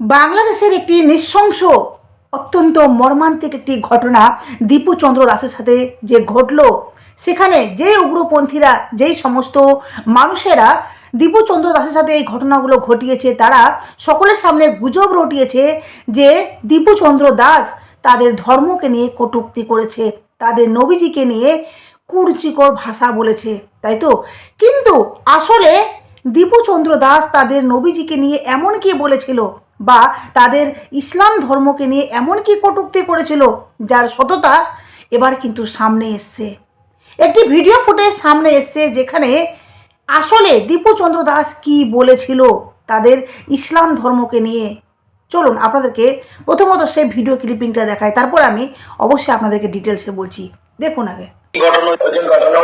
বাংলাদেশের একটি নৃশংস, অত্যন্ত মর্মান্তিক একটি ঘটনা দীপু চন্দ্র দাসের সাথে যে ঘটলো, সেখানে যে উগ্রপন্থীরা, যেই সমস্ত মানুষেরা দীপু চন্দ্র দাসের সাথে এই ঘটনাগুলো ঘটিয়েছে, তারা সকলের সামনে গুজব রটিয়েছে যে দীপু চন্দ্র দাস তাদের ধর্মকে নিয়ে কটূক্তি করেছে, তাদের নবীজিকে নিয়ে কুরচিকর ভাষা বলেছে, তাই তো? কিন্তু আসলে দীপুচন্দ্র দাস তাদের নবীজিকে নিয়ে এমন কি বলেছিল? বা তাদের ইসলাম ধর্মকে নিয়ে এমন কি কটূক্তি করেছিল যার সততা এবার কিন্তু সামনে এসছে। একটি ভিডিও ফুটেজ সামনে এসছে যেখানে আসলে দীপুচন্দ্র দাস কি বলেছিল তাদের ইসলাম ধর্মকে নিয়ে। চলুন আপনাদেরকে প্রথমত সেই ভিডিও ক্লিপিংটা দেখাই, তারপর আমি অবশ্যই আপনাদেরকে ডিটেলসে বলছি। দেখুন আগে। ঘটনা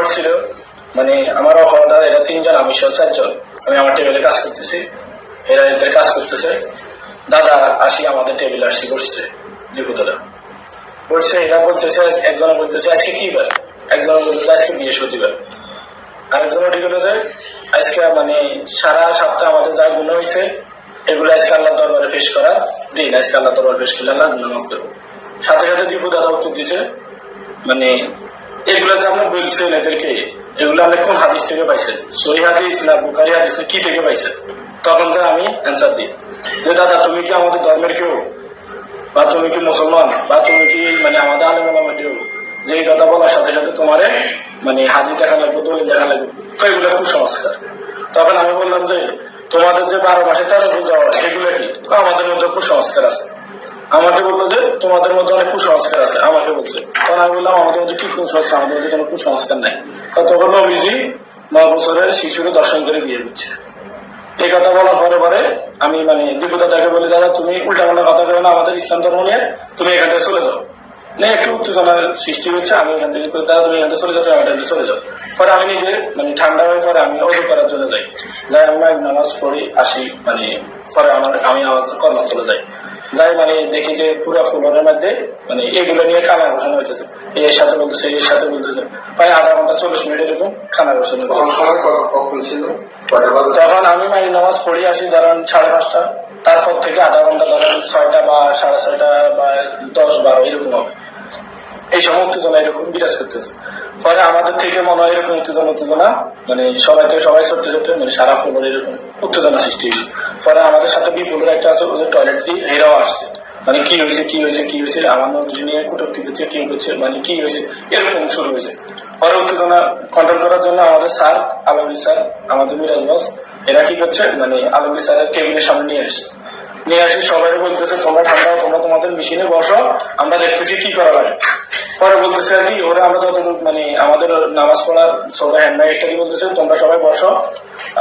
মানে আমার অহমদা এরা তিনজন, আমি চারজন, আমি আমার টেবিলে কাজ করতেছি, এরা এদের কাজ করতেছে। দাদা, আসি আমাদের টেবিলে আসি বসছে। দীপু দাদা। বসছে এরা বলতেছে, একজনে বলতেছে, আজকে কি বার? একজনে বলতেছে, আজকে বৃহস্পতিবার। আরেকজন ঠিক হলো যে, আজকে মানে সারা সপ্তাহ আমাদের যা গুণ হয়েছে, এগুলো আজকে আল্লাহ দরবারে পেশ করা দিন। আজকে আল্লাহ দরবারে পেশ করলে আল্লাহ গুণ করব। সাথে সাথে দীপু দাদা উত্তর দিছে মানে এগুলো যে আপনি বলছেন এদেরকে, এগুলো আপনি কোন হাদিস থেকে পাইছেন সহি হাদিস না বুখারি হাদিস না কি থেকে পাইছেন তখন আমি অ্যান্সার দিই। যে, দাদা, তুমি কি আমাদের ধর্মের কেউ? বা তুমি কি মুসলমান? বা তুমি কি মানে আমাদের আলেম আলামা কেউ? যে, এই কথা বলার সাথে সাথে তোমারে মানে হাজি দেখা লাগবে, দলিল দেখা লাগবে। তো এগুলো কুসংস্কার। তখন আমি বললাম যে, তোমাদের যে বারো মাসে তেরো পূজা হয় এগুলো কি? আমাদের মধ্যে কুসংস্কার আছে। আমাকে বলল যে, তোমাদের মধ্যে অনেক কুসংস্কার আছে। আমাকে বলছে। তখন আমি বললাম, আমাদের মধ্যে কি কুসংস্কার? আমাদের মধ্যে কোনো কুসংস্কার নাই। তখন নবীজি নয় বছরের শিশুকে দর্শন করে বিয়ে দিচ্ছে। এই কথা বলার পরে পরে আমি মানে দীপুদা তাকে বলি, দাদা, তুমি উল্টা পাল্টা কথা কেন আমাদের ইসলাম ধর্ম নিয়ে তুমি এখান থেকে চলে যাও। না একটু উত্তেজনার সৃষ্টি হচ্ছে, আমি এখান থেকে দাদা, তুমি এখান থেকে চলে যাও, তুমি এখান থেকে চলে যাও। পরে আমি নিজে মানে ঠান্ডা হয়ে পরে আমি অজু করার জন্য যাই। যাই আমি নামাজ পড়ি, আসি মানে পরে আমার, আমি আমার কর্মস্থলে যাই। যাই মানে দেখি যে পুরা ফ্লোরের মধ্যে মানে এগুলো নিয়ে কানা বসানো হইতেছে। এর সাথে বলতেছে এর সাথে বলতেছে। প্রায় আধা ঘণ্টা চল্লিশ মিনিট এরকম খানা বসানো হইতেছে। তখন আমি মানে নামাজ পড়ি আসি ধরেন সাড়ে পাঁচটা। তারপর থেকে আধা ঘণ্টা ধরেন ছয়টা বা সাড়ে ছয়টা বা দশ বারো এরকম হবে। এই সময় উত্তেজনা এরকম বিরাজ করতেছে। পরে আমাদের থেকে মনে হয় এরকম উত্তেজনা উত্তেজনা। মানে সবাই থেকে সবাই ছোট্ট ছোট্ট মানে সারা ফ্লোর এরকম উত্তেজনা সৃষ্টি হয়েছে। পরে আমাদের সাথে বিপুলের একটা আছে, ওদের টয়লেট দিয়ে এরাও আসছে। মানে কি হয়েছে কি হয়েছে কি হয়েছে, আমার নবীজি নিয়ে কুটুক্তি করছে, কি করছে মানে কি হয়েছে, এরকম শুরু হয়েছে। পরে উত্তেজনা কন্ট্রোল করার জন্য আমাদের স্যার আলমগীর স্যার আমাদের মিরাজ বস এরা কি করছে মানে আলমগীর স্যারের কেবিনের সামনে নিয়ে আসে নিয়ে আসি, সবাই বলতেছে, তোমরা ঠান্ডা তোমরা তোমাদের মেশিনে বসো, আমরা দেখতেছি কি করা লাগে। পরে বলতেছে আর কি, ওরা আমরা যতটুকু মানে আমাদের নামাজ পড়ার সবাই হ্যান্ড একটা কি বলতেছে, তোমরা সবাই বসো,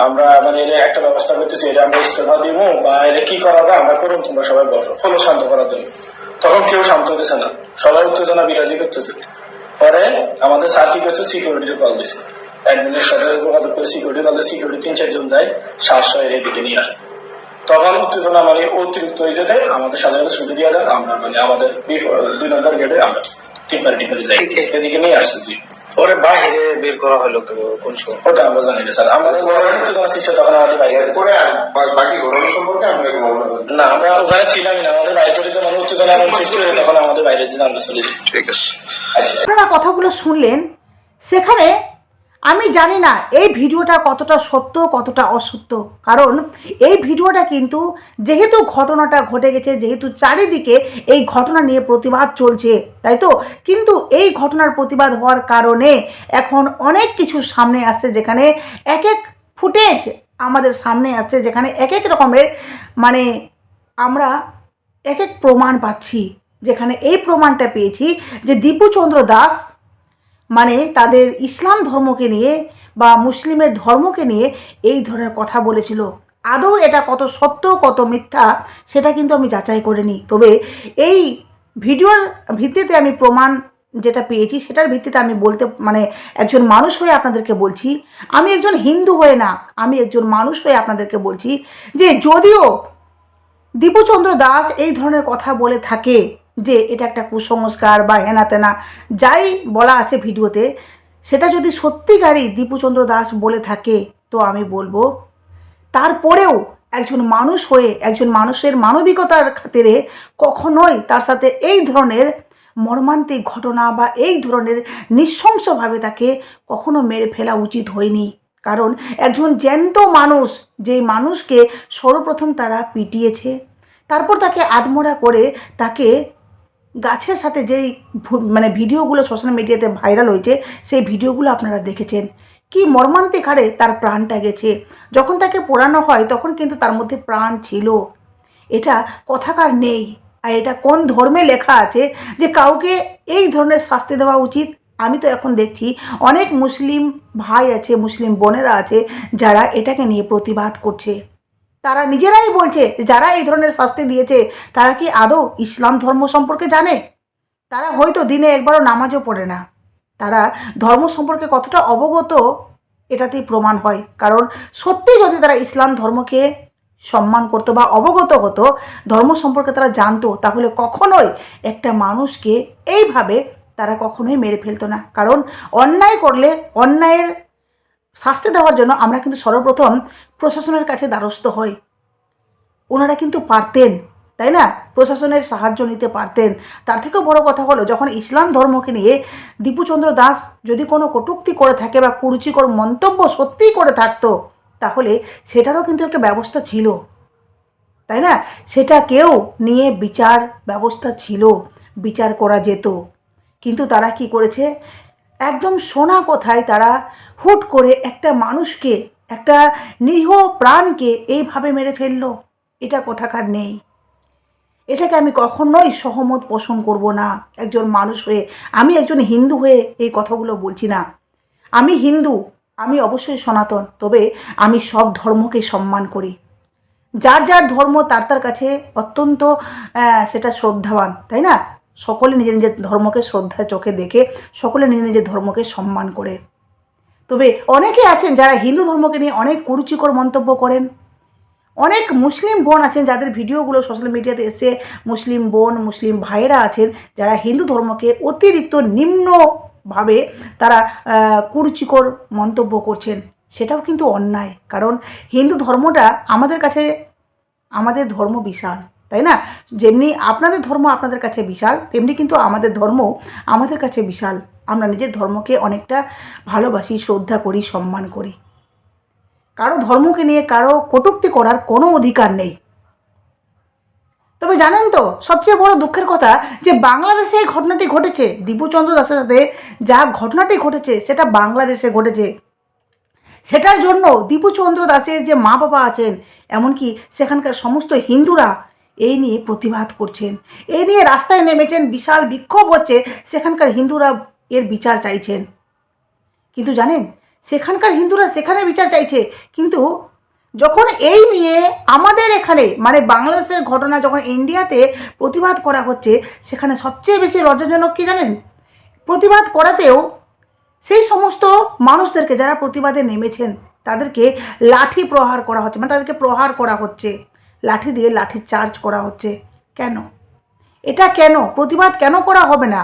আমরা মানে এর একটা ব্যবস্থা করতেছি এটা আমরা ইস্তফা দিব বা এটা কি করা যায় আমরা করুন, তোমরা সবাই বসো। হলো শান্ত করার জন্য। তখন কেউ শান্ত হতেছে না। সবাই উত্তেজনা, বিরাজি করতেছে। পরে আমাদের স্যার কি করছে সিকিউরিটির কল দিছে। অ্যাডমিনের সাথে যোগাযোগ করে সিকিউরিটি কল সিকিউরিটি তিন চারজন যায়, সাতশো এর এদিকে নিয়ে আসে। তখন উত্তেজনা মানে অতিরিক্ত হয়ে যেতে আমাদের সাধারণত ছুটি দিয়ে দেন, আমরা মানে আমাদের দুই নম্বর গেটে আমরা। টিপারি যাই এদিকে নিয়ে আসছে তুই ওরে বাইরে বের করা হলো কোন সময় ওটা আমরা জানি না স্যার কোনো সিস্টেম তখন আমাদের বাইরে করে বাকি ঘটনা সম্পর্কে আমরা না। আমরা ওখানে না আমাদের বাইরে তখন আমাদের বাইরে যদি আমরা চলে যাই ঠিক আছে আপনারা কথাগুলো শুনলেন, সেখানে আমি জানি না এই ভিডিওটা কতটা সত্য, কতটা অসত্য। কারণ এই ভিডিওটা কিন্তু যেহেতু ঘটনাটা ঘটে গেছে, যেহেতু চারিদিকে এই ঘটনা নিয়ে প্রতিবাদ চলছে, তাই তো? কিন্তু এই ঘটনার প্রতিবাদ হওয়ার কারণে এখন অনেক কিছু সামনে আসছে যেখানে এক এক ফুটেজ আমাদের সামনে আসছে, যেখানে এক এক রকমের মানে আমরা এক এক প্রমাণ পাচ্ছি। যেখানে এই প্রমাণটা পেয়েছি যে দীপুচন্দ্র দাস মানে তাদের ইসলাম ধর্মকে নিয়ে বা মুসলিমের ধর্মকে নিয়ে এই ধরনের কথা বলেছিল। আদৌ এটা কত সত্য, কত মিথ্যা, সেটা কিন্তু আমি যাচাই করে নিই। তবে এই ভিডিওর ভিত্তিতে আমি প্রমাণ যেটা পেয়েছি, সেটার ভিত্তিতে আমি বলতে মানে একজন মানুষ হয়ে আপনাদেরকে বলছি, আমি একজন হিন্দু হয়ে না, আমি একজন মানুষ হয়ে আপনাদেরকে বলছি যে যদিও দীপুচন্দ্র দাস এই ধরনের কথা বলে থাকে যে এটা একটা কুসংস্কার বা হেনা তেনা যাই বলা আছে ভিডিওতে, সেটা যদি সত্যিকারই দীপুচন্দ্র দাস বলে থাকে, তো আমি বলব, তারপরেও একজন মানুষ হয়ে, একজন মানুষের মানবিকতার খাতিরে কখনোই তার সাথে এই ধরনের মর্মান্তিক ঘটনা বা এই ধরনের নৃশংসভাবে তাকে কখনো মেরে ফেলা উচিত হয়নি। কারণ একজন জ্যান্ত মানুষ, যেই মানুষকে সর্বপ্রথম তারা পিটিয়েছে, তারপর তাকে আদমোড়া করে তাকে গাছের সাথে যেই মানে ভিডিওগুলো সোশ্যাল মিডিয়াতে ভাইরাল হয়েছে, সেই ভিডিওগুলো আপনারা দেখেছেন। কি মর্মান্তিক হারে তার প্রাণটা গেছে। যখন তাকে পোড়ানো হয়, তখন কিন্তু তার মধ্যে প্রাণ ছিল। এটা কথাকার নেই। আর এটা কোন ধর্মে লেখা আছে যে কাউকে এই ধরনের শাস্তি দেওয়া উচিত? আমি তো এখন দেখছি অনেক মুসলিম ভাই আছে, মুসলিম বোনেরা আছে, যারা এটাকে নিয়ে প্রতিবাদ করছে। তারা নিজেরাই বলছে যারা এই ধরনের শাস্তি দিয়েছে, তারা কি আদৌ ইসলাম ধর্ম সম্পর্কে জানে? তারা হয়তো দিনে একবারও নামাজও পড়ে না। তারা ধর্ম সম্পর্কে কতটা অবগত, এটাতেই প্রমাণ হয়। কারণ সত্যি যদি তারা ইসলাম ধর্মকে সম্মান করতো বা অবগত হতো, ধর্ম সম্পর্কে তারা জানতো, তাহলে কখনোই একটা মানুষকে এইভাবে তারা কখনোই মেরে ফেলতো না। কারণ অন্যায় করলে অন্যায়ের শাস্তি দেওয়ার জন্য আমরা কিন্তু সর্বপ্রথম প্রশাসনের কাছে দ্বারস্থ হই। ওনারা কিন্তু পারতেন, তাই না? প্রশাসনের সাহায্য নিতে পারতেন। তার থেকেও বড় কথা হলো, যখন ইসলাম ধর্মকে নিয়ে দীপুচন্দ্র দাস যদি কোনো কটূক্তি করে থাকে বা কুরুচিকর মন্তব্য সত্যিই করে থাকতো, তাহলে সেটারও কিন্তু একটা ব্যবস্থা ছিল। তাই না? সেটাকেও নিয়ে বিচার ব্যবস্থা ছিল, বিচার করা যেত। কিন্তু তারা কি করেছে? একদম সোনা কোথায় তারা হুট করে একটা মানুষকে, একটা নিরীহ প্রাণকে এইভাবে মেরে ফেলল? এটা কথাকার নেই। এটাকে আমি কখনোই সহমত পোষণ করব না। একজন মানুষ হয়ে, আমি একজন হিন্দু হয়ে এই কথাগুলো বলছি না। আমি হিন্দু, আমি অবশ্যই সনাতন, তবে আমি সব ধর্মকে সম্মান করি। যার যার ধর্ম তার তার কাছে অত্যন্ত সেটা শ্রদ্ধাবান, তাই না? সকলে নিজের নিজের ধর্মকে শ্রদ্ধার চোখে দেখে, সকলে নিজের নিজের ধর্মকে সম্মান করে। তবে অনেকে আছেন যারা হিন্দু ধর্মকে নিয়ে অনেক কুরুচিকর মন্তব্য করেন। অনেক মুসলিম বোন আছেন যাদের ভিডিওগুলো সোশ্যাল মিডিয়াতে এসে মুসলিম বোন, মুসলিম ভাইয়েরা আছেন যারা হিন্দু ধর্মকে অতিরিক্ত নিম্নভাবে তারা কুরুচিকর মন্তব্য করছেন। সেটাও কিন্তু অন্যায়, কারণ হিন্দু ধর্মটা আমাদের কাছে, আমাদের ধর্ম বিশাল। তাই না? যেমনি আপনাদের ধর্ম আপনাদের কাছে বিশাল, তেমনি কিন্তু আমাদের ধর্ম আমাদের কাছে বিশাল। আমরা নিজের ধর্মকে অনেকটা ভালোবাসি, শ্রদ্ধা করি, সম্মান করি। কারও ধর্মকে নিয়ে কারও কটূক্তি করার কোনো অধিকার নেই। তবে জানেন তো, সবচেয়ে বড় দুঃখের কথা যে বাংলাদেশে এই ঘটনাটি ঘটেছে। দীপুচন্দ্র দাসের সাথে যা ঘটনাটি ঘটেছে, সেটা বাংলাদেশে ঘটেছে। সেটার জন্য দীপুচন্দ্র দাসের যে মা বাবা আছেন, এমনকি সেখানকার সমস্ত হিন্দুরা এই নিয়ে প্রতিবাদ করছেন। এই নিয়ে রাস্তায় নেমেছেন বিশাল বিক্ষোভ হচ্ছে সেখানকার হিন্দুরা এর বিচার চাইছেন। কিন্তু জানেন, সেখানকার হিন্দুরা সেখানে বিচার চাইছে। কিন্তু যখন এই নিয়ে আমাদের এখানে মানে বাংলাদেশের ঘটনা যখন ইন্ডিয়াতে প্রতিবাদ করা হচ্ছে, সেখানে সবচেয়ে বেশি লজ্জাজনক কি জানেন? প্রতিবাদ করাতেও সেই সমস্ত মানুষদেরকে যারা প্রতিবাদে নেমেছেন, তাদেরকে লাঠি প্রহার করা হচ্ছে মানে তাদেরকে প্রহার করা হচ্ছে। লাঠি দিয়ে লাঠি চার্জ করা হচ্ছে। কেন? এটা কেন? প্রতিবাদ কেন করা হবে না?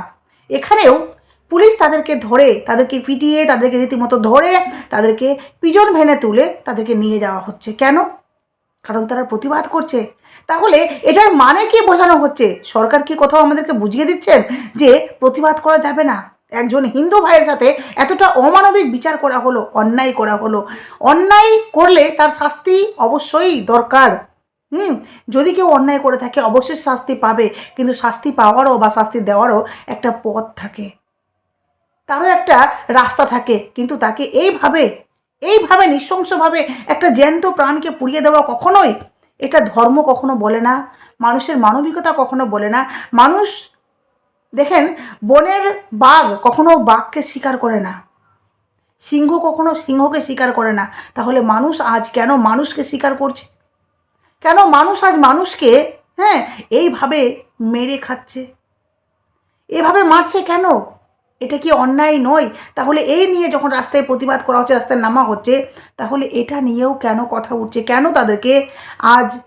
এখানেও পুলিশ তাদেরকে ধরে, তাদেরকে পিটিয়ে, তাদেরকে রীতিমতো ধরে, তাদেরকে পিজন ভেনে তুলে তাদেরকে নিয়ে যাওয়া হচ্ছে। কেন? কারণ তারা প্রতিবাদ করছে। তাহলে এটার মানে কি বোঝানো হচ্ছে? সরকার কি কোথাও আমাদেরকে বুঝিয়ে দিচ্ছেন যে প্রতিবাদ করা যাবে না? একজন হিন্দু ভাইয়ের সাথে এতটা অমানবিক বিচার করা হলো, অন্যায় করা হলো। অন্যায় করলে তার শাস্তি অবশ্যই দরকার। হুম, যদি কেউ অন্যায় করে থাকে, অবশ্যই শাস্তি পাবে। কিন্তু শাস্তি পাওয়ারও বা শাস্তি দেওয়ারও একটা পথ থাকে। তারও একটা রাস্তা থাকে, কিন্তু তাকে এইভাবে এইভাবে নৃশংসভাবে একটা জ্যান্ত প্রাণকে পুড়িয়ে দেওয়া কখনোই, এটা ধর্ম কখনো বলে না, মানুষের মানবিকতা কখনো বলে না। মানুষ, দেখেন, বনের বাঘ কখনো বাঘকে শিকার করে না। সিংহ কখনো সিংহকে শিকার করে না। তাহলে মানুষ আজ কেন মানুষকে স্বীকার করছে? কেন মানুষ আজ মানুষকে হ্যাঁ এইভাবে মেরে খাচ্ছে? এভাবে মারছে কেন? এটা কি অন্যায় নয়? তাহলে এই নিয়ে যখন রাস্তায় প্রতিবাদ করা হচ্ছে, রাস্তায় নামা হচ্ছে, তাহলে এটা নিয়েও কেন কথা উঠছে? কেন তাদেরকে আজ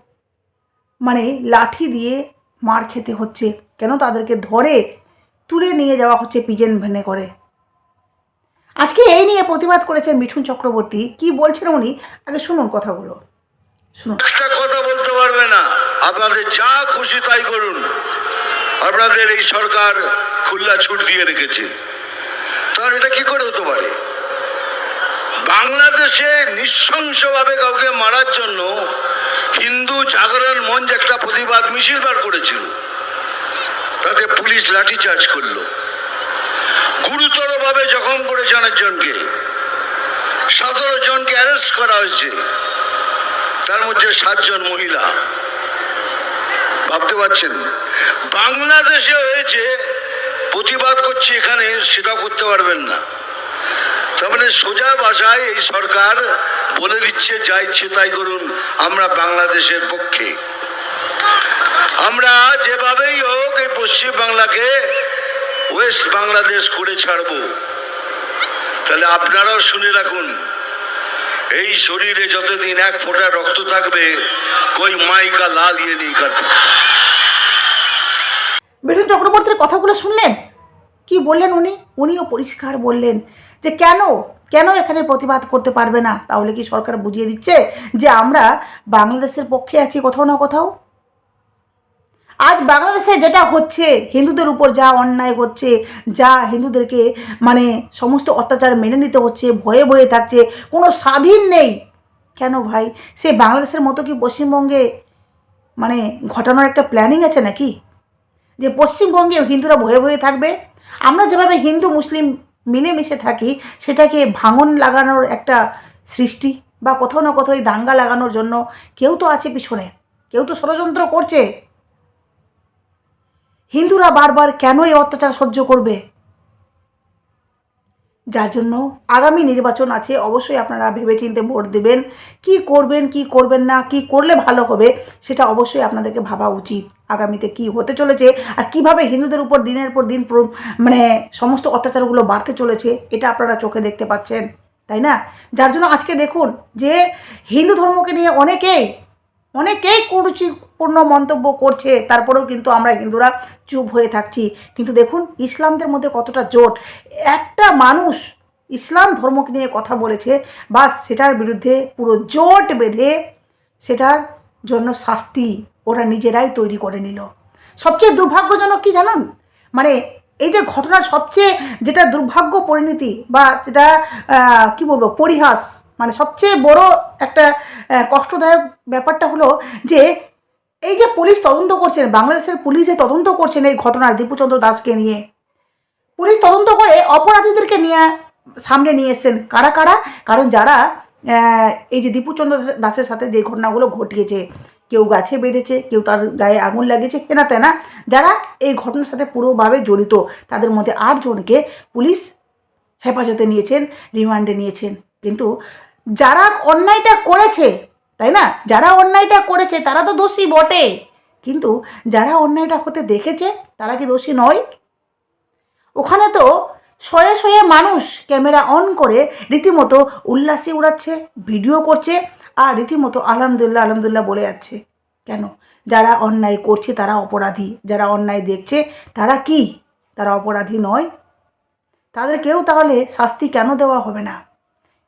মানে লাঠি দিয়ে মার খেতে হচ্ছে? কেন তাদেরকে ধরে তুলে নিয়ে যাওয়া হচ্ছে পিজেন ভেনে করে? আজকে এই নিয়ে প্রতিবাদ করেছেন মিঠুন চক্রবর্তী। কি বলছেন উনি? আগে শুনুন কথাগুলো। একটা কথা বলতে পারবে না। আপনাদের যা খুশি তাই করুন। আপনাদের এই সরকার খুল্লা ছুট দিয়ে রেখেছে। তাহলে এটা কি করে হতে পারে? বাংলাদেশে নৃশংসভাবে কাউকে মারার জন্য হিন্দু জাগরণ মঞ্চ একটা প্রতিবাদ মিছিল বার করেছিল। তাতে পুলিশ লাঠিচার্জ করল। গুরুতরভাবে জখম করেছে অনেকজনকে। সতেরো জনকে অ্যারেস্ট করা হয়েছে। তার মধ্যে সাতজন মহিলা। ভাবতে পারছেন? বাংলাদেশে হয়েছে, প্রতিবাদ করছি এখানে সেটা করতে পারবেন না। তার মানে সোজা ভাষায় এই সরকার বলে দিচ্ছে, যা ইচ্ছে তাই করুন, আমরা বাংলাদেশের পক্ষে। আমরা যেভাবেই হোক এই পশ্চিম বাংলাকে ওয়েস্ট বাংলাদেশ করে ছাড়বো। তাহলে আপনারাও শুনে রাখুন এই শরীরে যতদিন এক ফোঁটা রক্ত থাকবে কই মাইকা লাল ইয়ে নেই করতে মিঠুন চক্রবর্তীর কথাগুলো শুনলেন? কি বললেন উনি? উনিও পরিষ্কার বললেন যে কেন? কেন এখানে প্রতিবাদ করতে পারবে না? তাহলে কি সরকার বুঝিয়ে দিচ্ছে যে আমরা বাংলাদেশের পক্ষে আছি কোথাও না কোথাও? আজ বাংলাদেশে যেটা হচ্ছে, হিন্দুদের উপর যা অন্যায় হচ্ছে, যা হিন্দুদেরকে মানে সমস্ত অত্যাচার মেনে নিতে হচ্ছে, ভয়ে ভয়ে থাকছে, কোনো স্বাধীন নেই। কেন ভাই? সে বাংলাদেশের মতো কি পশ্চিমবঙ্গে মানে ঘটানোর একটা প্ল্যানিং আছে নাকি? যে পশ্চিমবঙ্গে হিন্দুরা ভয়ে ভয়ে থাকবে? আমরা যেভাবে হিন্দু মুসলিম মিলেমিশে থাকি, সেটাকে ভাঙন লাগানোর একটা সৃষ্টি বা কোথাও না কোথাও দাঙ্গা লাগানোর জন্য কেউ তো আছে পিছনে, কেউ তো ষড়যন্ত্র করছে। হিন্দুরা বারবার কেন এই অত্যাচার সহ্য করবে? যার জন্য আগামী নির্বাচন আছে, অবশ্যই আপনারা ভেবেচিন্তে ভোট দেবেন। কি করবেন কি করবেন না, কি করলে ভালো হবে, সেটা অবশ্যই আপনাদেরকে ভাবা উচিত, আগামীতে কি হতে চলেছে আর কীভাবে হিন্দুদের উপর দিনের পর দিন মানে সমস্ত অত্যাচারগুলো বাড়তে চলেছে, এটা আপনারা চোখে দেখতে পাচ্ছেন, তাই না? যার জন্য আজকে দেখুন যে হিন্দু ধর্মকে নিয়ে অনেকেই অনেকেই কুরুচিপূর্ণ মন্তব্য করছে, তারপরেও কিন্তু আমরা হিন্দুরা চুপ হয়ে থাকছি। কিন্তু দেখুন, ইসলামদের মধ্যে কতটা জোট। একটা মানুষ ইসলাম ধর্মকে নিয়ে কথা বলেছে বা সেটার বিরুদ্ধে পুরো জোট বেঁধে সেটার জন্য শাস্তি ওরা নিজেরাই তৈরি করে নিল। সবচেয়ে দুর্ভাগ্যজনক কি জানান? মানে এই যে ঘটনার সবচেয়ে যেটা দুর্ভাগ্য পরিণতি বা যেটা কি বলব, পরিহাস মানে সবচেয়ে বড় একটা কষ্টদায়ক ব্যাপারটা হলো যে এই যে পুলিশ তদন্ত করছেন, বাংলাদেশের পুলিশ যে তদন্ত করছেন এই ঘটনার দীপুচন্দ্র দাসকে নিয়ে, পুলিশ তদন্ত করে অপরাধীদেরকে নিয়ে সামনে নিয়ে এসছেন কারা কারা? কারণ যারা এই যে দীপুচন্দ্র দাসের সাথে যে ঘটনাগুলো ঘটিয়েছে, কেউ গাছে বেঁধেছে, কেউ তার গায়ে আগুন লাগিয়েছে, কেনা তেনা, যারা এই ঘটনার সাথে পুরোভাবে জড়িত, তাদের মধ্যে আটজনকে পুলিশ হেফাজতে নিয়েছেন, রিমান্ডে নিয়েছেন। কিন্তু যারা অন্যায়টা করেছে, তাই না? যারা অন্যায়টা করেছে, তারা তো দোষী বটে। কিন্তু যারা অন্যায়টা হতে দেখেছে, তারা কি দোষী নয়? ওখানে তো শয়ে শয়ে মানুষ ক্যামেরা অন করে রীতিমতো উল্লাসে উড়াচ্ছে, ভিডিও করছে আর রীতিমতো আলহামদুলিল্লাহ আলহামদুলিল্লাহ বলে যাচ্ছে। কেন? যারা অন্যায় করছে, তারা অপরাধী। যারা অন্যায় দেখছে, তারা কি? তারা অপরাধী নয়। তাদের কেউ তাহলে শাস্তি কেন দেওয়া হবে না?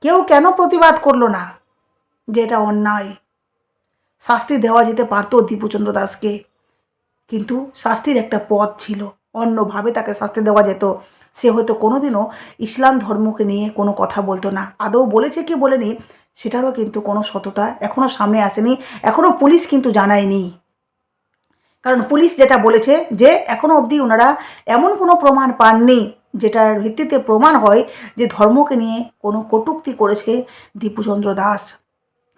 কেউ কেন প্রতিবাদ করল না? যে এটা অন্যায়। শাস্তি দেওয়া যেতে পারতো দীপুচন্দ্র দাসকে। কিন্তু শাস্তির একটা পথ ছিল। অন্যভাবে তাকে শাস্তি দেওয়া যেত। সে হয়তো কোনোদিনও ইসলাম ধর্মকে নিয়ে কোনো কথা বলতো না। আদৌ বলেছে কি বলেনি, সেটারও কিন্তু কোনো সততা এখনও সামনে আসেনি। এখনও পুলিশ কিন্তু জানায়নি। কারণ পুলিশ যেটা বলেছে যে এখনও অবধি ওনারা এমন কোনো প্রমাণ পাননি যেটার ভিত্তিতে প্রমাণ হয় যে ধর্মকে নিয়ে কোনো কটূক্তি করেছে দীপুচন্দ্র দাস।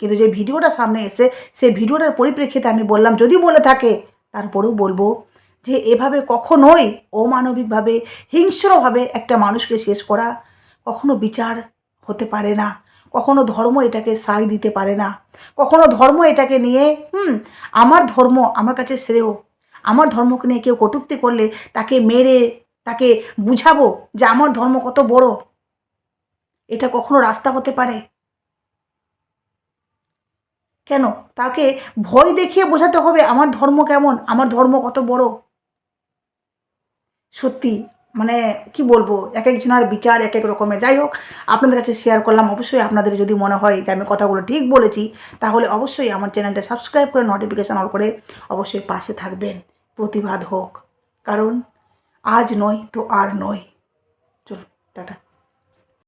কিন্তু যে ভিডিওটা সামনে এসে সেই ভিডিওটার পরিপ্রেক্ষিতে আমি বললাম, যদি বলে থাকে, তারপরেও বলব যে এভাবে কখনোই অমানবিকভাবে, হিংস্রভাবে একটা মানুষকে শেষ করা কখনো বিচার হতে পারে না। কখনো ধর্ম এটাকে সায় দিতে পারে না। কখনো ধর্ম এটাকে নিয়ে, হুম, আমার ধর্ম আমার কাছে শ্রেয়। আমার ধর্মকে নিয়ে কেউ কটূক্তি করলে তাকে মেরে তাকে বুঝাবো যে আমার ধর্ম কত বড়। এটা কখনো রাস্তা হতে পারে? কেন? তাকে ভয় দেখিয়ে বোঝাতে হবে আমার ধর্ম কেমন, আমার ধর্ম কত বড়। সত্যি মানে কি বলব, এক একজনের বিচার এক এক রকমের। যাই হোক, আপনাদের কাছে শেয়ার করলাম। অবশ্যই আপনাদের যদি মনে হয় যে আমি কথাগুলো ঠিক বলেছি, তাহলে অবশ্যই আমার চ্যানেলটা সাবস্ক্রাইব করে নোটিফিকেশান অন করে অবশ্যই পাশে থাকবেন। প্রতিবাদ হোক। কারণ আজ নয় তো আর নয়। চলো টাটা।